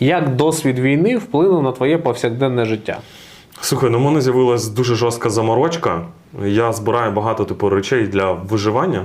Як досвід війни вплинув на твоє повсякденне життя? Слухай, ну в мене з'явилась дуже жорстка заморочка. Я збираю багато типу речей для виживання.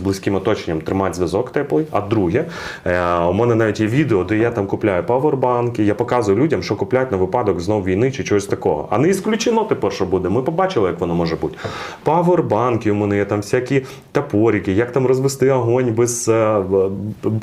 близьким оточенням тримати зв'язок теплий. А друге, е, у мене навіть є відео, де я там купляю павербанки, я показую людям, що купляють на випадок знов війни чи чогось такого. А не ісключено тепер, що буде. Ми побачили, як воно може бути. Павербанки у мене є там всякі топорики, як там розвести огонь без е,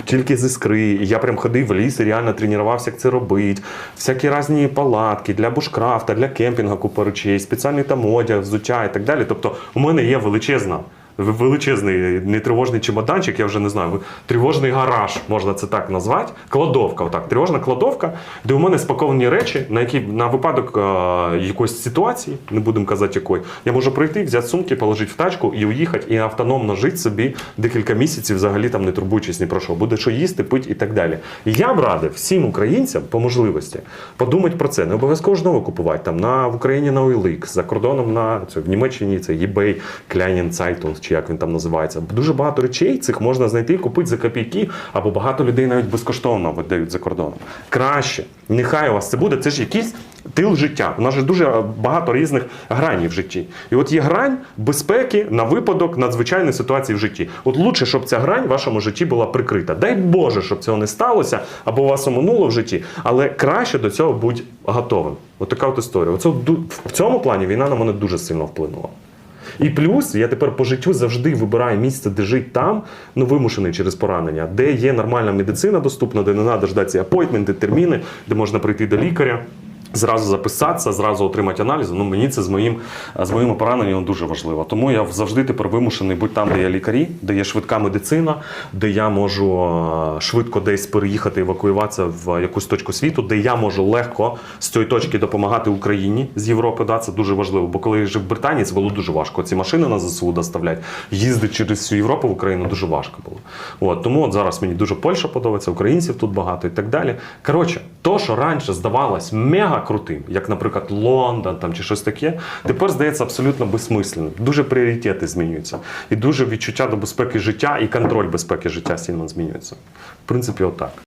тільки з іскри. Я прям ходив в ліс і реально тренувався, як це робити. Всякі різні палатки для бушкрафта, для кемпінгу купа спеціальний там одяг, взуття і так далі. Тобто, у мене є величезна. Величезний не тривожний чемоданчик, я вже не знаю, тривожний гараж, можна це так назвати. Кладовка, отак, тривожна кладовка, де у мене спаковані речі, на які на випадок е, якоїсь ситуації, не будемо казати якої, я можу прийти, взяти сумки, положити в тачку і уїхати, і автономно жити собі декілька місяців, взагалі там не турбуючись ні про що. Буде що їсти, пити і так далі. І я б радив всім українцям по можливості подумати про це. Не обов'язково ж знову купувати там на в Україні на OLX, за кордоном на це в Німеччині це eBay, Kleinen Zeitung, чи як він там називається. Дуже багато речей цих можна знайти, і купити за копійки, або багато людей навіть безкоштовно видають за кордоном. Краще, нехай у вас це буде. Це ж якийсь тил життя. У нас же дуже багато різних гранів в житті. І от є грань безпеки на випадок надзвичайної ситуації в житті. От лучше, щоб ця грань в вашому житті була прикрита. Дай Боже, щоб цього не сталося, або вас оминуло в житті, але краще до цього будь готовим. От от історія. Оце в цьому плані війна на мене дуже сильно вплинула. І плюс я тепер по життю завжди вибираю місце, де жити там, ну вимушений через поранення, де є нормальна медицина доступна, де не треба ждати ці апойтменти, терміни, де можна прийти до лікаря. Зразу записатися, зразу отримати аналізи. Ну мені це з моїм з моїми пораненням дуже важливо. Тому я завжди тепер вимушений бути там, де є лікарі, де є швидка медицина, де я можу е, швидко десь переїхати, евакуюватися в якусь точку світу, де я можу легко з цієї точки допомагати Україні з Європи. Да, це дуже важливо. Бо коли я жив в Британії, це було дуже важко. Ці машини на ЗСУ доставляти, їздити через всю Європу в Україну дуже важко було. От тому от зараз мені дуже Польща подобається, українців тут багато і так далі. Коротше, то, що раніше здавалось мега крутим, як, наприклад, Лондон там чи щось таке, тепер здається абсолютно безсмисленним. Дуже пріоритети змінюються. І дуже відчуття до безпеки життя і контроль безпеки життя сильно змінюється. В принципі, отак.